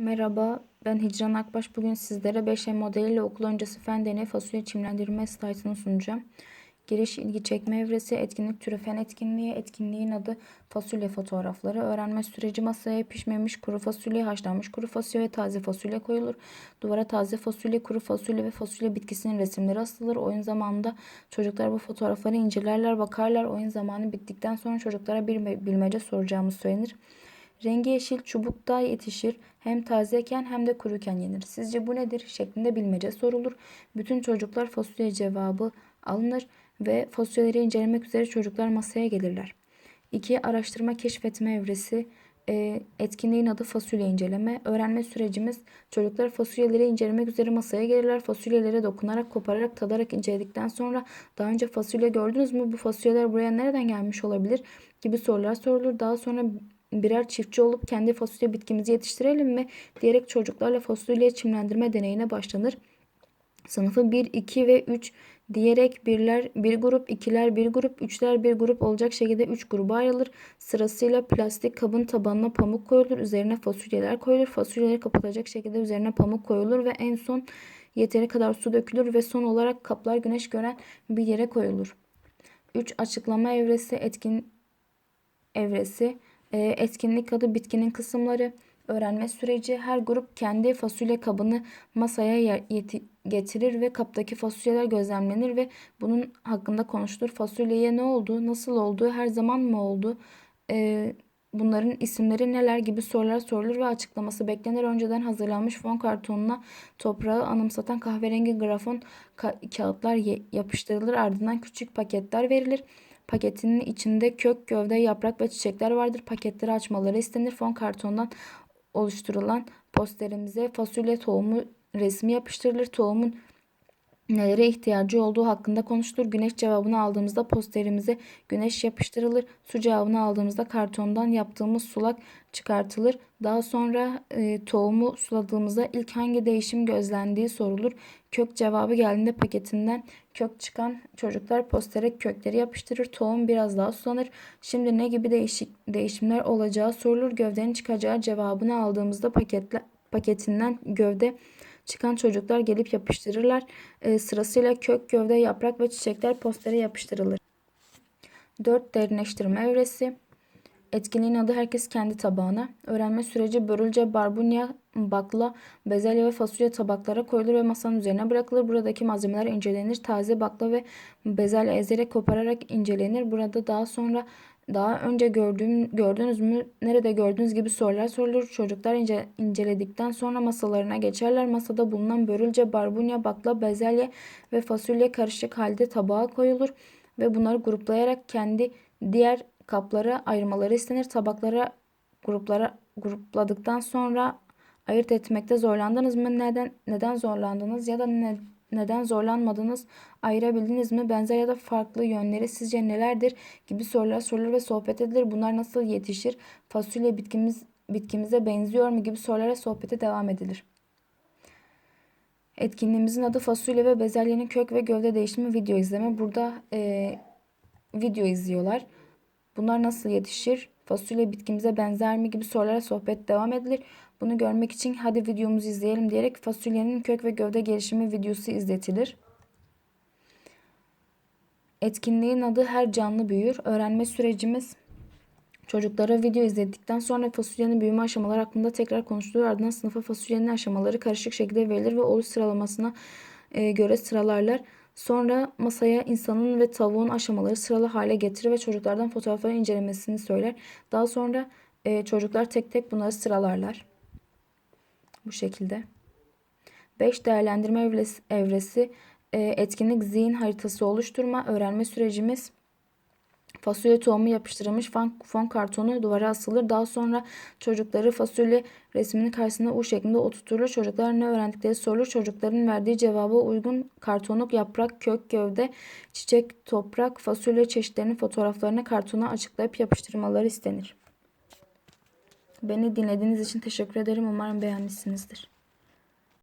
Merhaba, ben Hicran Akbaş. Bugün sizlere 5M modeliyle okul öncesi fen deneyi fasulye çimlendirme slaytını sunacağım. Giriş ilgi çekme evresi, etkinlik türü fen etkinliği, etkinliğin adı fasulye fotoğrafları, öğrenme süreci masaya pişmemiş kuru fasulye, haşlanmış kuru fasulye ve taze fasulye koyulur. Duvara taze fasulye, kuru fasulye ve fasulye bitkisinin resimleri asılır. Oyun zamanında çocuklar bu fotoğrafları incelerler, bakarlar. Oyun zamanı bittikten sonra çocuklara bir bilmece soracağımız söylenir. Rengi yeşil çubukta yetişir. Hem tazeyken hem de kuruken yenir. Sizce bu nedir? şeklinde bilmece sorulur. Bütün çocuklar fasulye cevabı alınır ve fasulyeleri incelemek üzere çocuklar masaya gelirler. 2. Araştırma keşfetme evresi. E, etkinliğin adı fasulye inceleme. Öğrenme sürecimiz çocuklar fasulyeleri incelemek üzere masaya gelirler. Fasulyelere dokunarak, kopararak, tadarak inceledikten sonra daha önce fasulye gördünüz mü? Bu fasulyeler buraya nereden gelmiş olabilir? gibi sorular sorulur. Daha sonra birer çiftçi olup kendi fasulye bitkimizi yetiştirelim mi diyerek çocuklarla fasulye çimlendirme deneyine başlanır. Sınıfı 1, 2 ve 3 diyerek birler bir grup, ikiler bir grup, üçler bir grup olacak şekilde 3 gruba ayrılır. Sırasıyla plastik kabın tabanına pamuk koyulur. Üzerine fasulyeler koyulur. Fasulyeleri kapatacak şekilde üzerine pamuk koyulur ve en son yeteri kadar su dökülür ve son olarak kaplar güneş gören bir yere koyulur. 3. Açıklama evresi, etkin evresi. E, etkinlik adı bitkinin kısımları. Öğrenme süreci her grup kendi fasulye kabını masaya getirir ve kaptaki fasulyeler gözlemlenir ve bunun hakkında konuşulur. Fasulyeye ne oldu, nasıl oldu, her zaman mı oldu, e, bunların isimleri neler gibi sorular sorulur ve açıklaması beklenir. Önceden hazırlanmış fon kartonuna toprağı anımsatan kahverengi grafon ka- kağıtlar yapıştırılır. Ardından küçük paketler verilir. Paketinin içinde kök, gövde, yaprak ve çiçekler vardır. Paketleri açmaları istenir. Fon kartondan oluşturulan posterimize fasulye tohumu resmi yapıştırılır. Tohumun nelere ihtiyacı olduğu hakkında konuşulur. Güneş cevabını aldığımızda posterimize güneş yapıştırılır. Su cevabını aldığımızda kartondan yaptığımız sulak çıkartılır. Daha sonra e, tohumu suladığımızda ilk hangi değişim gözlendiği sorulur. Kök cevabı geldiğinde paketinden kök çıkan çocuklar postere kökleri yapıştırır. Tohum biraz daha sulanır. Şimdi ne gibi değişik değişimler olacağı sorulur. Gövdenin çıkacağı cevabını aldığımızda paketle, paketinden gövde çıkan çocuklar gelip yapıştırırlar. E, sırasıyla kök, gövde, yaprak ve çiçekler postere yapıştırılır. 4. Derinleştirme evresi. Etkinliğin adı herkes kendi tabağına. Öğrenme süreci börülce, barbunya, bakla, bezelye ve fasulye tabaklara koyulur ve masanın üzerine bırakılır. Buradaki malzemeler incelenir. Taze bakla ve bezelye ezerek kopararak incelenir. Burada daha sonra daha önce gördüğüm, gördünüz mü, nerede gördüğünüz gibi sorular sorulur. Çocuklar ince, inceledikten sonra masalarına geçerler. Masada bulunan börülce, barbunya, bakla, bezelye ve fasulye karışık halde tabağa koyulur ve bunları gruplayarak kendi diğer kaplara ayırmaları istenir. Tabaklara gruplara grupladıktan sonra ayırt etmekte zorlandınız mı? Neden neden zorlandınız ya da ne, neden zorlanmadınız? Ayırabildiniz mi? Benzer ya da farklı yönleri sizce nelerdir? gibi sorular sorulur ve sohbet edilir. Bunlar nasıl yetişir? Fasulye bitkimiz bitkimize benziyor mu gibi sorulara sohbete devam edilir. Etkinliğimizin adı fasulye ve bezelyenin kök ve gövde değişimi video izleme. Burada e, video izliyorlar. Bunlar nasıl yetişir? Fasulye bitkimize benzer mi gibi sorulara sohbet devam edilir. Bunu görmek için hadi videomuzu izleyelim diyerek fasulyenin kök ve gövde gelişimi videosu izletilir. Etkinliğin adı her canlı büyür. Öğrenme sürecimiz Çocuklara video izledikten sonra fasulyenin büyüme aşamaları hakkında tekrar konuşulur. Ardından sınıfa fasulyenin aşamaları karışık şekilde verilir ve oluş sıralamasına e, göre sıralarlar. Sonra masaya insanın ve tavuğun aşamaları sıralı hale getirir ve çocuklardan fotoğrafları incelemesini söyler. Daha sonra e, çocuklar tek tek bunları sıralarlar. Bu şekilde. 5 değerlendirme evresi, evresi e, etkinlik zihin haritası oluşturma öğrenme sürecimiz Fasulye tohumu yapıştırılmış fon, fon kartonu duvara asılır. Daha sonra çocukları fasulye resminin karşısında U şeklinde oturtulur. Çocuklar ne öğrendikleri sorulur. Çocukların verdiği cevaba uygun kartonluk, yaprak, kök, gövde, çiçek, toprak, fasulye çeşitlerinin fotoğraflarını kartona açıklayıp yapıştırmaları istenir. Beni dinlediğiniz için teşekkür ederim. Umarım beğenmişsinizdir.